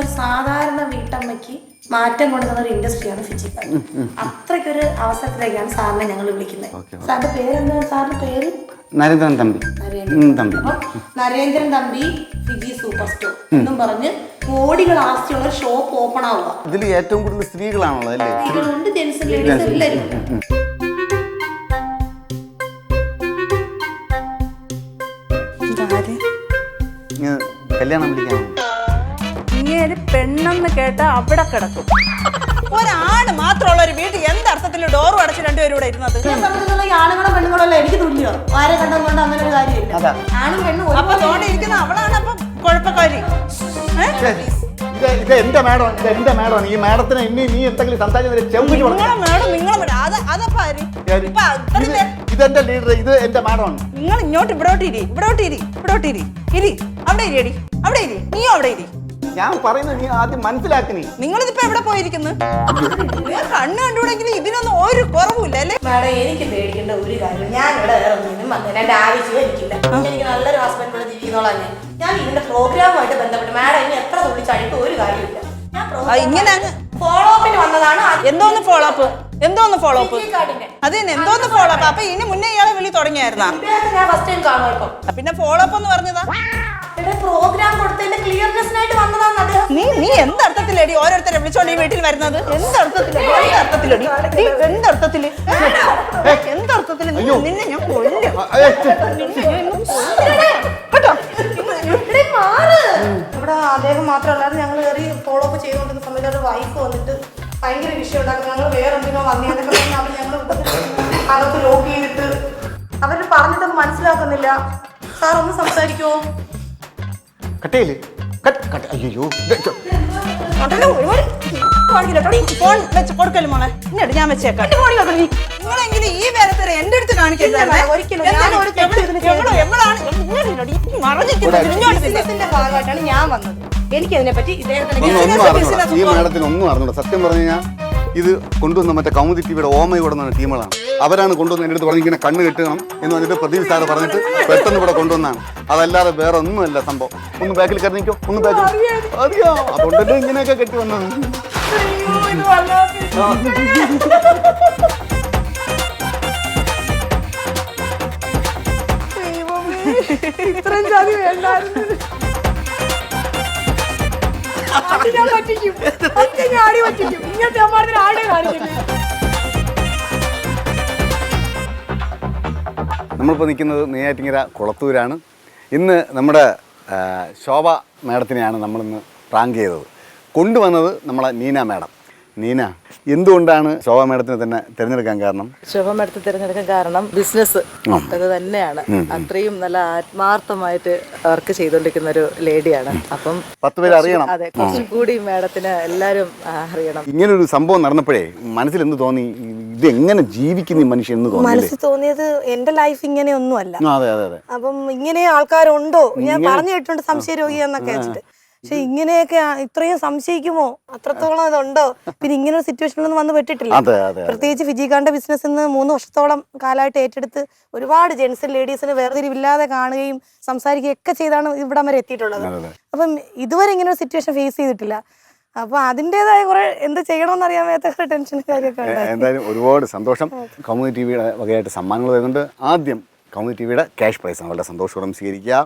ഒരു സാധാരണ വീട്ടമ്മയ്ക്ക് മാറ്റം കൊണ്ടുവന്ന ഒരു ഇൻഡസ്ട്രിയാണ് ഫിജിക്കൽ അത്രയ്ക്കൊരു അവസരത്തിലേക്കാണ് സാറിനെ ഞങ്ങൾ വിളിക്കുന്നത്. സാറിന്റെ പേരെന്താണ്? സാറിന്റെ പേര്? Narendran Thampi. Narendran Thampi. Narendran Thampi Fiji super store എന്നും പറഞ്ഞ് കോടികൾ ആസ്തിയുള്ള ഒരു ഷോപ്പ് ഓപ്പൺ ആവുക. ഇതിൽ ഏറ്റവും കൂടുതൽ സ്ത്രീകളാണുള്ളത് അല്ലേ? സ്ത്രീകളുണ്ട് ജെൻസ് ലേഡീസ് എല്ലാവരും കല്യാണം പെണ്ണെന്ന് കേട്ട അവിടെ കിടക്കും. ഒരാണ് മാത്രമുള്ള ഒരു വീട്ടിൽ എന്ത് അർത്ഥത്തിൽ ഡോറും അടച്ച് രണ്ടുപേരും ഇവിടെ ഇരുന്നത്? ആണുങ്ങളും പെണ്ണുങ്ങളും എനിക്ക് തുല്യോ. ആരെ കണ്ടതുകൊണ്ട് അങ്ങനെ ഒരു കാര്യമില്ല. ആണും പെണ്ണും അപ്പൊ തോണ്ടി ഇരിക്കുന്ന അവളാണ് അപ്പൊ കുഴപ്പക്കാരി? ഇത് ഇത് എന്റെ മാഡം ഇത് എന്റെ മാഡം ഈ മാഡത്തിന് ഇനി നീ എന്തെങ്കിലും ഇതെന്റെ ലീഡർ ഇത് എന്റെ മാഡമാണ് നിങ്ങൾ ഇങ്ങോട്ട് ഇവിടോട്ടിരി ഇവിടോട്ടിരി ഇവിടോട്ടിരി ഇരി. അവിടെ ഇരി എടി. അവിടെ ഇരി. നീയും അവിടെ ഇരി. ഞാൻ പറയുന്നത് നീ ആദ്യം മനസ്സിലാക്കി നീ. നിങ്ങളിതിപ്പോ എവിടെ പോയിരിക്കുന്നു? കണ്ണു കണ്ടുകൂടെങ്കിലും ഇതിനൊന്നും ഒരു കുറവുമില്ല അല്ലേ? മാഡം എനിക്ക് പേടിക്കേണ്ട ഒരു കാര്യം ഞാൻ ഇവിടെ വേറെ ഒന്നിനും വന്നില്ല. എന്റെ ആവശ്യം എനിക്കില്ല. എനിക്ക് നല്ലൊരു ഹസ്ബൻഡ് ഇവിടെ ജീവിക്കുന്നോളാം ഞാൻ. ഞാൻ ഇതിന്റെ പ്രോഗ്രാമുമായിട്ട് ബന്ധപ്പെട്ട് മാഡം ഇനി എത്ര തുള്ളി ചടിപ്പ് ഒരു കാര്യമില്ല. ഞാൻ ആ, ഇങ്ങനെ ഫോളോ അപ്പിന് വന്നതാണ് എന്തോന്ന് ഫോളോ അപ്പ് എന്തോന്ന് ഫോളോ അപ്പ് അത് തന്നെ എന്തോന്ന് ഫോളോ അപ്പ് അപ്പൊ ഇനി മുന്നേ ഇയാളെ വിളി തുടങ്ങിയായിരുന്നാ? ഞാൻ ഫസ്റ്റ് ടൈം കാണുമോ പിന്നെ ഫോളോ അപ്പ് എന്ന് പറഞ്ഞതാ? നീ നീ എന്തർത്ഥത്തിലടി ഓരോരുത്തരെ വിളിച്ചോണ്ട് ഈ വീട്ടിൽ വരുന്നത്? എന്തർത്ഥത്തിലടി? എന്തർത്ഥത്തിലടി? നീ എന്തർത്ഥത്തിൽ? എന്തർത്ഥത്തിൽ? നിന്നെ നിന്നെ ഞാൻ കൊല്ലും. നിന്നെ ഞാൻ കൊല്ലും. കേട്ടോ ഇവിടെ അദ്ദേഹം മാത്രമല്ലാതെ ഞങ്ങൾ കയറി ഫോളോ അപ്പ് ചെയ്തുകൊണ്ടിരുന്ന സമയത്ത് അവരുടെ വൈഫ് വന്നിട്ട് ഭയങ്കര വിഷയം ഉണ്ടാക്കുന്നത് ഞങ്ങൾ വേറെ എന്തിനോ വന്നേന്നൊക്കെ പറഞ്ഞ് അവർ ഞങ്ങൾ അകത്ത് ലോക്ക് ചെയ്തിട്ട് അവർ പറഞ്ഞിട്ടൊന്നും മനസ്സിലാക്കുന്നില്ല. സാർ ഒന്ന് സംസാരിക്കുമോ കട്ടയിൽ. കട്ട് കട്ട് അയ്യോ. ഉടനെ ഒരുപാട് കാണിക്കില്ല. കേട്ടോ. ഈ ഫോൺ വെച്ച് കൊടുക്കൽ മോളെ? ഇന്നോട് ഞാൻ വെച്ചേക്കാം. നിങ്ങളെങ്കിലും ഈ വേലത്തര എന്റെ അടുത്ത് ഒരിക്കലും. ഞാൻ. ഭാഗമായിട്ടാണ് ഞാൻ വന്നത്. എനിക്ക് അതിനെ പറ്റി ഇദ്ദേഹത്തിന് ഒന്നും അറിഞ്ഞൂടാ സത്യം പറഞ്ഞു കഴിഞ്ഞാൽ ഇത് കൊണ്ടുവന്ന മറ്റേ കൗമുദി ടിവിയുടെ ഓമ നിന്ന ടീമുകളാണ്. അവരാണ് കൊണ്ടുവന്ന് എന്റെ അടുത്ത് പറഞ്ഞിങ്ങനെ കണ്ണ് കെട്ടണം എന്ന് പറഞ്ഞിട്ട് പ്രദീപ് സാറ് പറഞ്ഞിട്ട് പെട്ടെന്ന് ഇവിടെ കൊണ്ടുവന്നാണ് അതല്ലാതെ വേറെ ഒന്നുമല്ല സംഭവം. ഒന്ന് ബാക്കിൽ കരുതിക്കോ ഒന്ന് ബാക്കിൽ അറിയാം. അതുകൊണ്ടല്ലേ ഇങ്ങനെയൊക്കെ കെട്ടി വന്നത്? ഇത്രയും ജാതി വേണ്ടായിരുന്നു. നമ്മളിപ്പോൾ നിൽക്കുന്നത് നെയ്യാറ്റിങ്ങര കുളത്തൂരാണ്. ഇന്ന് നമ്മുടെ ശോഭ മാഡത്തിനെയാണ് നമ്മളിന്ന് റാങ്ക് ചെയ്തത്. കൊണ്ടുവന്നത് നമ്മളെ നീന മാഡം. നീന എന്തുകൊണ്ടാണ് ശോഭ മേഡത്തിനെ തന്നെ തിരഞ്ഞെടുക്കാൻ കാരണം? ശോഭ മേഡത്തെ തിരഞ്ഞെടുക്കാൻ കാരണം ബിസിനസ്. അത് തന്നെയാണ്. അത്രയും നല്ല ആത്മാർത്ഥമായിട്ട് വർക്ക് ചെയ്തുകൊണ്ടിരിക്കുന്ന ഒരു ലേഡിയാണ്. അപ്പം പത്ത് പേര് അറിയണം. അതെ കുറച്ചും കൂടി മേഡത്തിന് എല്ലാവരും അറിയണം. ഇങ്ങനെ ഒരു സംഭവം നടന്നപ്പോഴേ മനസ്സിൽ എന്ത് തോന്നി? ഇത് എങ്ങനെ ജീവിക്കുന്ന ഈ മനുഷ്യൻ എന്ന് തോന്നി മനസ്സിൽ തോന്നിയത് എന്റെ ലൈഫ് ഇങ്ങനെയൊന്നുമല്ല. അല്ല അതെ അതെ അതെ. അപ്പം ഇങ്ങനെ ആൾക്കാരുണ്ടോ? ഞാൻ പറഞ്ഞു കേട്ടിട്ടുണ്ട് സംശയ രോഗിയെന്നൊക്കെ വെച്ചിട്ട്. പക്ഷെ ഇങ്ങനെയൊക്കെ ഇത്രയും സംശയിക്കുമോ? അത്രത്തോളം അതുണ്ടോ പിന്നെ ഇങ്ങനെ ഒരു സിറ്റുവേഷനിലൊന്നും വന്ന് പെട്ടിട്ടില്ല. പ്രത്യേകിച്ച് ഫിജിക്കാന്റെ ബിസിനസ് ഇന്ന് മൂന്ന് വർഷത്തോളം കാലമായിട്ട് ഏറ്റെടുത്ത് ഒരുപാട് ജെൻസ് ലേഡീസിന് വേർതിരിവില്ലാതെ കാണുകയും സംസാരിക്കുകയും ഒക്കെ ചെയ്താണ് ഇവിടം വരെ എത്തിയിട്ടുള്ളത്. അപ്പം ഇതുവരെ ഇങ്ങനെ ഒരു സിറ്റുവേഷൻ ഫേസ് ചെയ്തിട്ടില്ല. അപ്പൊ അതിന്റെതായ കുറെ എന്ത് ചെയ്യണമെന്ന് അറിയാൻ മേത്ത ടെൻഷൻ കാര്യമൊക്കെ എന്തായാലും ഒരുപാട് സന്തോഷം. കമ്മ്യൂണിറ്റി വകയായിട്ട് സമ്മാനങ്ങൾ വരുന്നുണ്ട് ആദ്യം കമ്മ്യൂണിറ്റി ടി വിയുടെ ക്യാഷ് പ്രൈസ് വളരെ സന്തോഷപൂർവം സ്വീകരിക്കുക.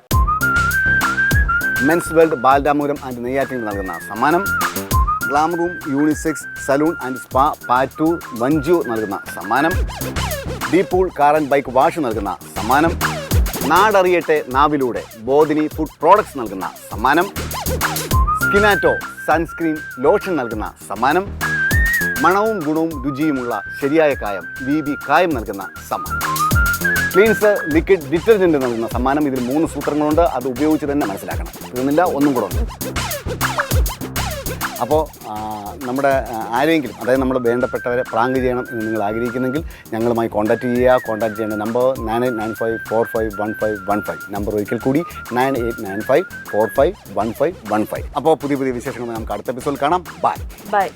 മെൻസ് വേൾഡ് ബാലരാമപുരം ആൻഡ് നെയ്യാറ്റിന് നൽകുന്ന സമ്മാനം. Glam room unisex salon and spa Pattoor വഞ്ചു നൽകുന്ന സമ്മാനം. ഡീപൂൾ കാർ ആൻഡ് ബൈക്ക് വാഷ് നൽകുന്ന സമ്മാനം. നാടറിയട്ടെ നാവിലൂടെ ബോധിനി ഫുഡ് പ്രോഡക്ട്സ് നൽകുന്ന സമ്മാനം. സ്കിനാറ്റോ സൺസ്ക്രീൻ ലോഷൻ നൽകുന്ന സമ്മാനം. മണവും ഗുണവും രുചിയുമുള്ള ശരിയായ കായം വി ബി കായം നൽകുന്ന സമ്മാനം. ക്ലീൻസ് ലിക്വിഡ് ഡിറ്റർജന്റ് നൽകുന്ന സമ്മാനം ഇതിൽ മൂന്ന് സൂത്രങ്ങളുണ്ട്. അത് ഉപയോഗിച്ച് തന്നെ മനസ്സിലാക്കണം. തീർന്നില്ല ഒന്നും കൂടെ ഉണ്ട്. അപ്പോൾ നമ്മുടെ ആരെങ്കിലും അതായത് നമ്മൾ വേണ്ടപ്പെട്ടവരെ പ്രാങ്ക് ചെയ്യണം എന്ന് നിങ്ങൾ ആഗ്രഹിക്കുന്നെങ്കിൽ ഞങ്ങളുമായി കോൺടാക്ട് ചെയ്യുക. കോൺടാക്ട് ചെയ്യേണ്ട number nine eight nine five four five one five one five. Number ഒരിക്കൽ കൂടി nine eight nine five four five one five one five. അപ്പോൾ പുതിയ പുതിയ വിശേഷങ്ങൾ നമുക്ക് അടുത്ത എപ്പിസോഡ് കാണാം. Bye bye